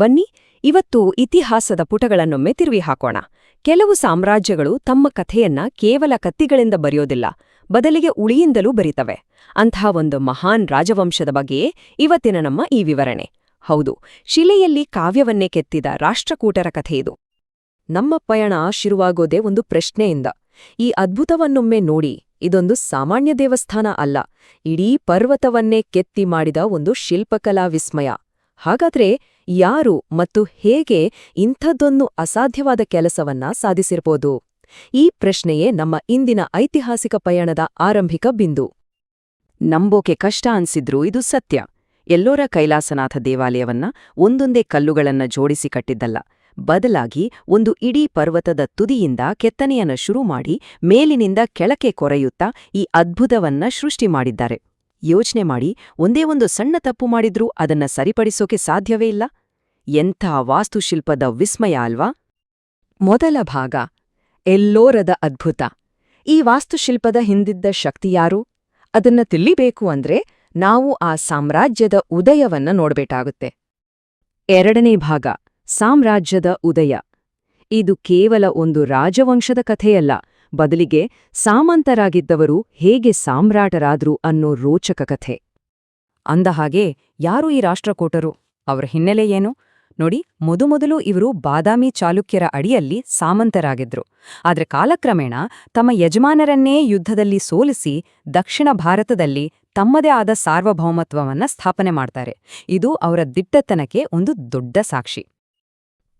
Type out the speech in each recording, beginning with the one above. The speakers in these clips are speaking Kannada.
ಬನ್ನಿ, ಇವತ್ತು ಇತಿಹಾಸದ ಪುಟಗಳನ್ನೊಮ್ಮೆ ತಿರುವಿ ಹಾಕೋಣ. ಕೆಲವು ಸಾಮ್ರಾಜ್ಯಗಳು ತಮ್ಮ ಕಥೆಯನ್ನ ಕೇವಲ ಕತ್ತಿಗಳಿಂದ ಬರೆಯೋದಿಲ್ಲ, ಬದಲಿಗೆ ಉಳಿಯಿಂದಲೂ ಬರೀತವೆ. ಅಂತಹ ಒಂದು ಮಹಾನ್ ರಾಜವಂಶದ ಬಗ್ಗೆಯೇ ಇವತ್ತಿನ ನಮ್ಮ ಈ ವಿವರಣೆ. ಹೌದು, ಶಿಲೆಯಲ್ಲಿ ಕಾವ್ಯವನ್ನೇ ಕೆತ್ತಿದ ರಾಷ್ಟ್ರಕೂಟರ ಕಥೆಯಿದು ನಮ್ಮ ಪಯಣ ಶುರುವಾಗೋದೇ ಒಂದು ಪ್ರಶ್ನೆಯಿಂದ. ಈ ಅದ್ಭುತವನ್ನೊಮ್ಮೆ ನೋಡಿ, ಇದೊಂದು ಸಾಮಾನ್ಯ ದೇವಸ್ಥಾನ ಅಲ್ಲ, ಇಡೀ ಪರ್ವತವನ್ನೇ ಕೆತ್ತಿ ಮಾಡಿದ ಒಂದು ಶಿಲ್ಪಕಲಾ ವಿಸ್ಮಯ. ಹಾಗಾದ್ರೆ ಯಾರು ಮತ್ತು ಹೇಗೆ ಇಂಥದ್ದೊಂದು ಅಸಾಧ್ಯವಾದ ಕೆಲಸವನ್ನ ಸಾಧಿಸಿರ್ಬೋದು? ಈ ಪ್ರಶ್ನೆಯೇ ನಮ್ಮ ಇಂದಿನ ಐತಿಹಾಸಿಕ ಪಯಣದ ಆರಂಭಿಕ ಬಿಂದು. ನಂಬೋಕೆ ಕಷ್ಟ ಅನ್ಸಿದ್ರೂ ಇದು ಸತ್ಯ. ಎಲ್ಲೋರ ಕೈಲಾಸನಾಥ ದೇವಾಲಯವನ್ನ ಒಂದೊಂದೇ ಕಲ್ಲುಗಳನ್ನ ಜೋಡಿಸಿ ಕಟ್ಟಿದ್ದಲ್ಲ. ಬದಲಾಗಿ ಒಂದು ಇಡೀ ಪರ್ವತದ ತುದಿಯಿಂದ ಕೆತ್ತನೆಯನ್ನ ಶುರು ಮಾಡಿ ಮೇಲಿನಿಂದ ಕೆಳಕ್ಕೆ ಕೊರೆಯುತ್ತಾ ಈ ಅದ್ಭುತವನ್ನ ಸೃಷ್ಟಿ ಮಾಡಿದ್ದಾರೆ. ಯೋಚನೆ ಮಾಡಿ, ಒಂದೇ ಒಂದು ಸಣ್ಣ ತಪ್ಪು ಮಾಡಿದ್ರೂ ಅದನ್ನ ಸರಿಪಡಿಸೋಕೆ ಸಾಧ್ಯವೇ ಇಲ್ಲ? ಎಂಥ ವಾಸ್ತುಶಿಲ್ಪದ ವಿಸ್ಮಯ ಅಲ್ವಾ? ಮೊದಲ ಭಾಗ, ಎಲ್ಲೋರದ ಅದ್ಭುತ. ಈ ವಾಸ್ತುಶಿಲ್ಪದ ಹಿಂದಿದ್ದ ಶಕ್ತಿಯಾರು ಅದನ್ನ ತಿಳಿಬೇಕು ಅಂದ್ರೆ ನಾವು ಆ ಸಾಮ್ರಾಜ್ಯದ ಉದಯವನ್ನ ನೋಡಬೇಕಾಗುತ್ತೆ. ಎರಡನೇ ಭಾಗ, ಸಾಮ್ರಾಜ್ಯದ ಉದಯ. ಇದು ಕೇವಲ ಒಂದು ರಾಜವಂಶದ ಕಥೆಯಲ್ಲ, ಬದಲಿಗೆ ಸಾಮಂತರಾಗಿದ್ದವರು ಹೇಗೆ ಸಾಮ್ರಾಟರಾದ್ರು ಅನ್ನೋ ರೋಚಕ ಕಥೆ. ಅಂದಹಾಗೆ, ಯಾರು ಈ ರಾಷ್ಟ್ರಕೂಟರು? ಅವರ ಹಿನ್ನೆಲೆ ಏನು? ನೋಡಿ ಮೊದಮೊದಲು ಇವರು ಬಾದಾಮಿ ಚಾಲುಕ್ಯರ ಅಡಿಯಲ್ಲಿ ಸಾಮಂತರಾಗಿದ್ರು. ಆದರೆ ಕಾಲಕ್ರಮೇಣ ತಮ್ಮ ಯಜಮಾನರನ್ನೇ ಯುದ್ಧದಲ್ಲಿ ಸೋಲಿಸಿ ದಕ್ಷಿಣ ಭಾರತದಲ್ಲಿ ತಮ್ಮದೇ ಆದ ಸಾರ್ವಭೌಮತ್ವವನ್ನ ಸ್ಥಾಪನೆ ಮಾಡ್ತಾರೆ. ಇದು ಅವರ ದಿಟ್ಟತನಕ್ಕೆ ಒಂದು ದೊಡ್ಡ ಸಾಕ್ಷಿ.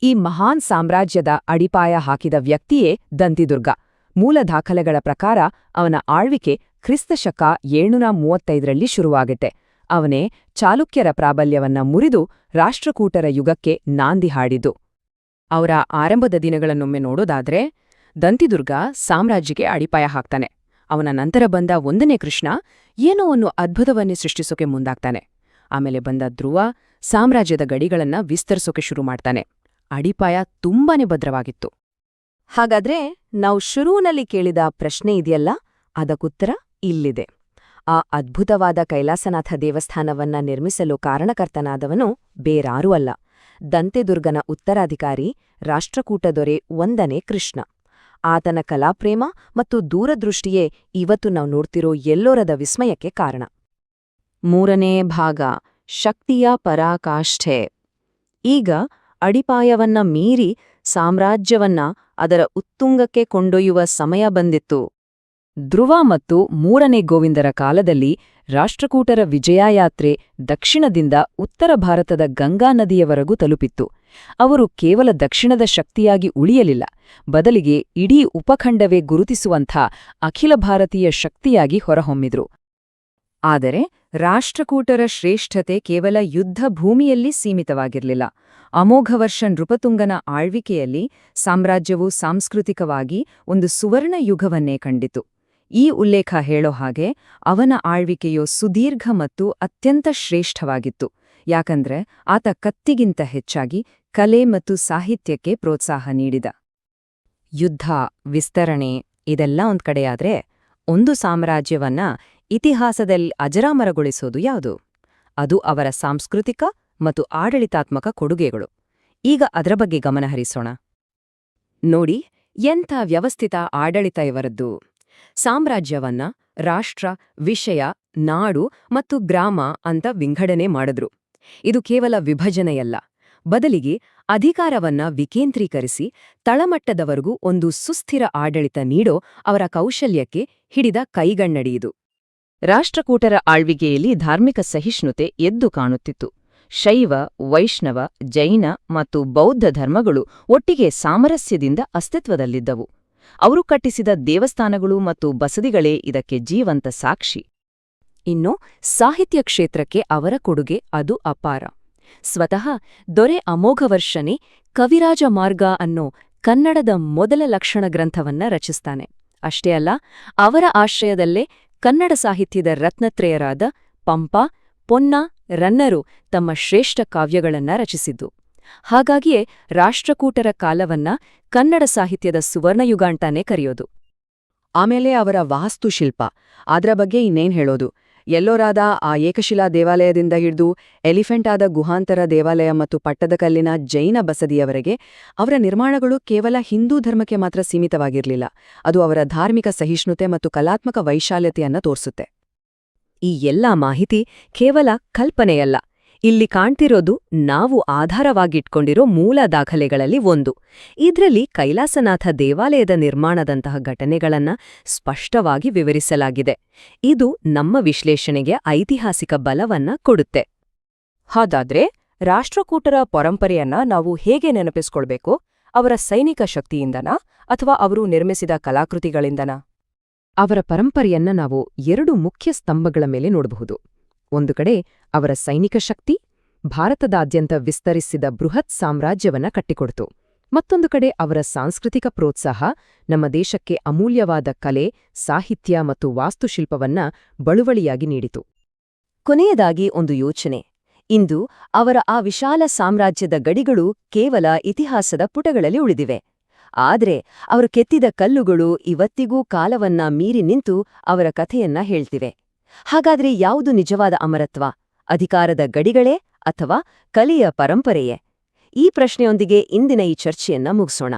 ಈ ಮಹಾನ್ ಸಾಮ್ರಾಜ್ಯದ ಅಡಿಪಾಯ ಹಾಕಿದ ವ್ಯಕ್ತಿಯೇ ದಂತಿದುರ್ಗ. ಮೂಲ ದಾಖಲೆಗಳ ಪ್ರಕಾರ ಅವನ ಆಳ್ವಿಕೆ ಕ್ರಿಸ್ತಶಕ ಏಳುನೂರ ಮೂವತ್ತೈದರಲ್ಲಿ ಶುರುವಾಗುತ್ತೆ. ಅವನೇ ಚಾಲುಕ್ಯರ ಪ್ರಾಬಲ್ಯವನ್ನ ಮುರಿದು ರಾಷ್ಟ್ರಕೂಟರ ಯುಗಕ್ಕೆ ನಾಂದಿ ಹಾಡಿದ್ದು. ಅವರ ಆರಂಭದ ದಿನಗಳನ್ನೊಮ್ಮೆ ನೋಡೋದಾದ್ರೆ, ದಂತಿದುರ್ಗ ಸಾಮ್ರಾಜ್ಯಕ್ಕೆ ಅಡಿಪಾಯ ಹಾಕ್ತಾನೆ. ಅವನ ನಂತರ ಬಂದ ಒಂದನೇ ಕೃಷ್ಣ ಏನೋ ಒಂದು ಅದ್ಭುತವನ್ನೇ ಸೃಷ್ಟಿಸೋಕೆ ಮುಂದಾಗ್ತಾನೆ. ಆಮೇಲೆ ಬಂದ ಧ್ರುವ ಸಾಮ್ರಾಜ್ಯದ ಗಡಿಗಳನ್ನ ವಿಸ್ತರಿಸೋಕೆ ಶುರು ಮಾಡ್ತಾನೆ. ಅಡಿಪಾಯ ತುಂಬಾನೇ ಭದ್ರವಾಗಿತ್ತು. ಹಾಗಾದ್ರೆ ನಾವು ಶುರುವಿನಲ್ಲಿ ಕೇಳಿದ ಪ್ರಶ್ನೆ ಇದೆಯಲ್ಲ? ಅದಕ್ಕುತ್ತರ ಇಲ್ಲಿದೆ. ಆ ಅದ್ಭುತವಾದ ಕೈಲಾಸನಾಥ ದೇವಸ್ಥಾನವನ್ನ ನಿರ್ಮಿಸಲು ಕಾರಣಕರ್ತನಾದವನು ಬೇರಾರೂ ಅಲ್ಲ. ದಂತೆದುರ್ಗನ ಉತ್ತರಾಧಿಕಾರಿ, ರಾಷ್ಟ್ರಕೂಟ ದೊರೆ ಒಂದನೇ ಕೃಷ್ಣ. ಆತನ ಕಲಾಪ್ರೇಮ ಮತ್ತು ದೂರದೃಷ್ಟಿಯೇ ಇವತ್ತು ನಾವು ನೋಡ್ತಿರೋ ಎಲ್ಲೋರದ ವಿಸ್ಮಯಕ್ಕೆ ಕಾರಣ. ಮೂರನೇ ಭಾಗ, ಶಕ್ತಿಯ ಪರಾಕಾಷ್ಠೆ. ಈಗ ಅಡಿಪಾಯವನ್ನ ಮೀರಿ ಸಾಮ್ರಾಜ್ಯವನ್ನ ಅದರ ಉತ್ತುಂಗಕ್ಕೆ ಕೊಂಡೊಯ್ಯುವ ಸಮಯ ಬಂದಿತ್ತು. ಧ್ರುವ ಮತ್ತು ಮೂರನೇ ಗೋವಿಂದರ ಕಾಲದಲ್ಲಿ ರಾಷ್ಟ್ರಕೂಟರ ವಿಜಯಾಯಾತ್ರೆ ದಕ್ಷಿಣದಿಂದ ಉತ್ತರ ಭಾರತದ ಗಂಗಾ ನದಿಯವರೆಗೂ ತಲುಪಿತ್ತು. ಅವರು ಕೇವಲ ದಕ್ಷಿಣದ ಶಕ್ತಿಯಾಗಿ ಉಳಿಯಲಿಲ್ಲ, ಬದಲಿಗೆ ಇಡೀ ಉಪಖಂಡವೇ ಗುರುತಿಸುವಂಥ ಅಖಿಲ ಭಾರತೀಯ ಶಕ್ತಿಯಾಗಿ ಹೊರಹೊಮ್ಮಿದ್ರು. ಆದರೆ ರಾಷ್ಟ್ರಕೂಟರ ಶ್ರೇಷ್ಠತೆ ಕೇವಲ ಯುದ್ಧ ಭೂಮಿಯಲ್ಲಿ ಸೀಮಿತವಾಗಿರಲಿಲ್ಲ. ಅಮೋಘವರ್ಷ ನೃಪತುಂಗನ ಆಳ್ವಿಕೆಯಲ್ಲಿ ಸಾಮ್ರಾಜ್ಯವು ಸಾಂಸ್ಕೃತಿಕವಾಗಿ ಒಂದು ಸುವರ್ಣ ಯುಗವನ್ನೇ ಕಂಡಿತು. ಈ ಉಲ್ಲೇಖ ಹೇಳೋ ಹಾಗೆ ಅವನ ಆಳ್ವಿಕೆಯು ಸುದೀರ್ಘ ಮತ್ತು ಅತ್ಯಂತ ಶ್ರೇಷ್ಠವಾಗಿತ್ತು. ಯಾಕಂದ್ರೆ ಆತ ಕತ್ತಿಗಿಂತ ಹೆಚ್ಚಾಗಿ ಕಲೆ ಮತ್ತು ಸಾಹಿತ್ಯಕ್ಕೆ ಪ್ರೋತ್ಸಾಹ ನೀಡಿದ. ಯುದ್ಧ, ವಿಸ್ತರಣೆ ಇದೆಲ್ಲ ಒಂದ್ ಕಡೆಯಾದ್ರೆ ಒಂದು ಸಾಮ್ರಾಜ್ಯವನ್ನ ಇತಿಹಾಸದಲ್ಲಿ ಅಜರಾಮರಗೊಳಿಸೋದು ಯಾವುದು? ಅದು ಅವರ ಸಾಂಸ್ಕೃತಿಕ ಮತ್ತು ಆಡಳಿತಾತ್ಮಕ ಕೊಡುಗೆಗಳು. ಈಗ ಅದರ ಬಗ್ಗೆ ಗಮನಹರಿಸೋಣ. ನೋಡಿ ಎಂಥ ವ್ಯವಸ್ಥಿತ ಆಡಳಿತ ಇವರದ್ದು. ಸಾಮ್ರಾಜ್ಯವನ್ನ ರಾಷ್ಟ್ರ, ವಿಷಯ, ನಾಡು ಮತ್ತು ಗ್ರಾಮ ಅಂತ ವಿಂಗಡನೆ ಮಾಡಿದ್ರು. ಇದು ಕೇವಲ ವಿಭಜನೆಯಲ್ಲ. ಬದಲಿಗೆ ಅಧಿಕಾರವನ್ನ ವಿಕೇಂದ್ರೀಕರಿಸಿ ತಳಮಟ್ಟದವರೆಗೂ ಒಂದು ಸುಸ್ಥಿರ ಆಡಳಿತ ನೀಡೋ ಅವರ ಕೌಶಲ್ಯಕ್ಕೆ ಹಿಡಿದ ಕೈಗಣ್ಣಡಿಯಿದು ರಾಷ್ಟ್ರಕೂಟರ ಆಳ್ವಿಕೆಯಲ್ಲಿ ಧಾರ್ಮಿಕ ಸಹಿಷ್ಣುತೆ ಎದ್ದು ಕಾಣುತ್ತಿತ್ತು. ಶೈವ, ವೈಷ್ಣವ, ಜೈನ ಮತ್ತು ಬೌದ್ಧ ಧರ್ಮಗಳು ಒಟ್ಟಿಗೆ ಸಾಮರಸ್ಯದಿಂದ ಅಸ್ತಿತ್ವದಲ್ಲಿದ್ದವು. ಅವರು ಕಟ್ಟಿಸಿದ ದೇವಸ್ಥಾನಗಳು ಮತ್ತು ಬಸದಿಗಳೇ ಇದಕ್ಕೆ ಜೀವಂತ ಸಾಕ್ಷಿ. ಇನ್ನು ಸಾಹಿತ್ಯ ಕ್ಷೇತ್ರಕ್ಕೆ ಅವರ ಕೊಡುಗೆ ಅದು ಅಪಾರ. ಸ್ವತಃ ದೊರೆ ಅಮೋಘವರ್ಷನೆ ಕವಿರಾಜ ಮಾರ್ಗ ಅನ್ನೋ ಕನ್ನಡದ ಮೊದಲ ಲಕ್ಷಣ ಗ್ರಂಥವನ್ನ ರಚಿಸ್ತಾನೆ. ಅಷ್ಟೇ ಅಲ್ಲ, ಅವರ ಆಶ್ರಯದಲ್ಲೇ ಕನ್ನಡ ಸಾಹಿತ್ಯದ ರತ್ನತ್ರಯರಾದ ಪಂಪ, ಪೊನ್ನ, ರನ್ನರು ತಮ್ಮ ಶ್ರೇಷ್ಠ ಕಾವ್ಯಗಳನ್ನ ರಚಿಸಿದ್ದು. ಹಾಗಾಗಿಯೇ ರಾಷ್ಟ್ರಕೂಟರ ಕಾಲವನ್ನ ಕನ್ನಡ ಸಾಹಿತ್ಯದ ಸುವರ್ಣಯುಗ ಅಂತಾನೆ ಕರೆಯೋದು. ಆಮೇಲೆ ಅವರ ವಾಸ್ತುಶಿಲ್ಪ. ಅದರ ಬಗ್ಗೆ ಇನ್ನೇನ್ ಹೇಳೋದು? ಎಲ್ಲೋರಾದ ಆ ಏಕಶಿಲಾ ದೇವಾಲಯದಿಂದ ಹಿಡಿದು ಎಲಿಫೆಂಟಾದ ಗುಹಾಂತರ ದೇವಾಲಯ ಮತ್ತು ಪಟ್ಟದಕಲ್ಲಿನ ಜೈನ ಬಸದಿಯವರೆಗೆ ಅವರ ನಿರ್ಮಾಣಗಳು ಕೇವಲ ಹಿಂದೂ ಧರ್ಮಕ್ಕೆ ಮಾತ್ರ ಸೀಮಿತವಾಗಿರಲಿಲ್ಲ. ಅದು ಅವರ ಧಾರ್ಮಿಕ ಸಹಿಷ್ಣುತೆ ಮತ್ತು ಕಲಾತ್ಮಕ ವೈಶಾಲ್ಯತೆಯನ್ನು ತೋರಿಸುತ್ತೆ. ಈ ಎಲ್ಲಾ ಮಾಹಿತಿ ಕೇವಲ ಕಲ್ಪನೆಯಲ್ಲ. ಇಲ್ಲಿ ಕಾಣ್ತಿರೋದು ನಾವು ಆಧಾರವಾಗಿಟ್ಕೊಂಡಿರೋ ಮೂಲ ದಾಖಲೆಗಳಲ್ಲಿ ಒಂದು. ಇದರಲ್ಲಿ ಕೈಲಾಸನಾಥ ದೇವಾಲಯದ ನಿರ್ಮಾಣದಂತಹ ಘಟನೆಗಳನ್ನ ಸ್ಪಷ್ಟವಾಗಿ ವಿವರಿಸಲಾಗಿದೆ. ಇದು ನಮ್ಮ ವಿಶ್ಲೇಷಣೆಗೆ ಐತಿಹಾಸಿಕ ಬಲವನ್ನ ಕೊಡುತ್ತೆ. ಹಾಗಾದ್ರೆ ರಾಷ್ಟ್ರಕೂಟರ ಪರಂಪರೆಯನ್ನ ನಾವು ಹೇಗೆ ನೆನಪಿಸ್ಕೊಳ್ಬೇಕು? ಅವರ ಸೈನಿಕ ಶಕ್ತಿಯಿಂದನಾ ಅಥವಾ ಅವರು ನಿರ್ಮಿಸಿದ ಕಲಾಕೃತಿಗಳಿಂದನಾ? ಅವರ ಪರಂಪರೆಯನ್ನ ನಾವು ಎರಡು ಮುಖ್ಯ ಸ್ತಂಭಗಳ ಮೇಲೆ ನೋಡಬಹುದು. ಒಂದು ಕಡೆ ಅವರ ಸೈನಿಕ ಶಕ್ತಿ, ಭಾರತದಾದ್ಯಂತ ವಿಸ್ತರಿಸಿದ ಬೃಹತ್ ಸಾಮ್ರಾಜ್ಯವನ್ನ ಕಟ್ಟಿಕೊಡ್ತು. ಮತ್ತೊಂದು ಕಡೆ ಅವರ ಸಾಂಸ್ಕೃತಿಕ ಪ್ರೋತ್ಸಾಹ, ನಮ್ಮ ದೇಶಕ್ಕೆ ಅಮೂಲ್ಯವಾದ ಕಲೆ, ಸಾಹಿತ್ಯ ಮತ್ತು ವಾಸ್ತುಶಿಲ್ಪವನ್ನ ಬಳುವಳಿಯಾಗಿ ನೀಡಿತು. ಕೊನೆಯದಾಗಿ ಒಂದು ಯೋಚನೆ. ಇಂದು ಅವರ ಆ ವಿಶಾಲ ಸಾಮ್ರಾಜ್ಯದ ಗಡಿಗಳು ಕೇವಲ ಇತಿಹಾಸದ ಪುಟಗಳಲ್ಲಿ ಉಳಿದಿವೆ. ಆದರೆ ಅವರು ಕೆತ್ತಿದ ಕಲ್ಲುಗಳು ಇವತ್ತಿಗೂ ಕಾಲವನ್ನ ಮೀರಿ ನಿಂತು ಅವರ ಕಥೆಯನ್ನ ಹೇಳ್ತಿವೆ. ಹಾಗಾದ್ರೆ ಯಾವುದು ನಿಜವಾದ ಅಮರತ್ವ? ಅಧಿಕಾರದ ಗಡಿಗಳೇ ಅಥವಾ ಕಲೆಯ ಪರಂಪರೆಯೇ? ಈ ಪ್ರಶ್ನೆಯೊಂದಿಗೆ ಇಂದಿನ ಈ ಚರ್ಚೆಯನ್ನ ಮುಗಿಸೋಣ.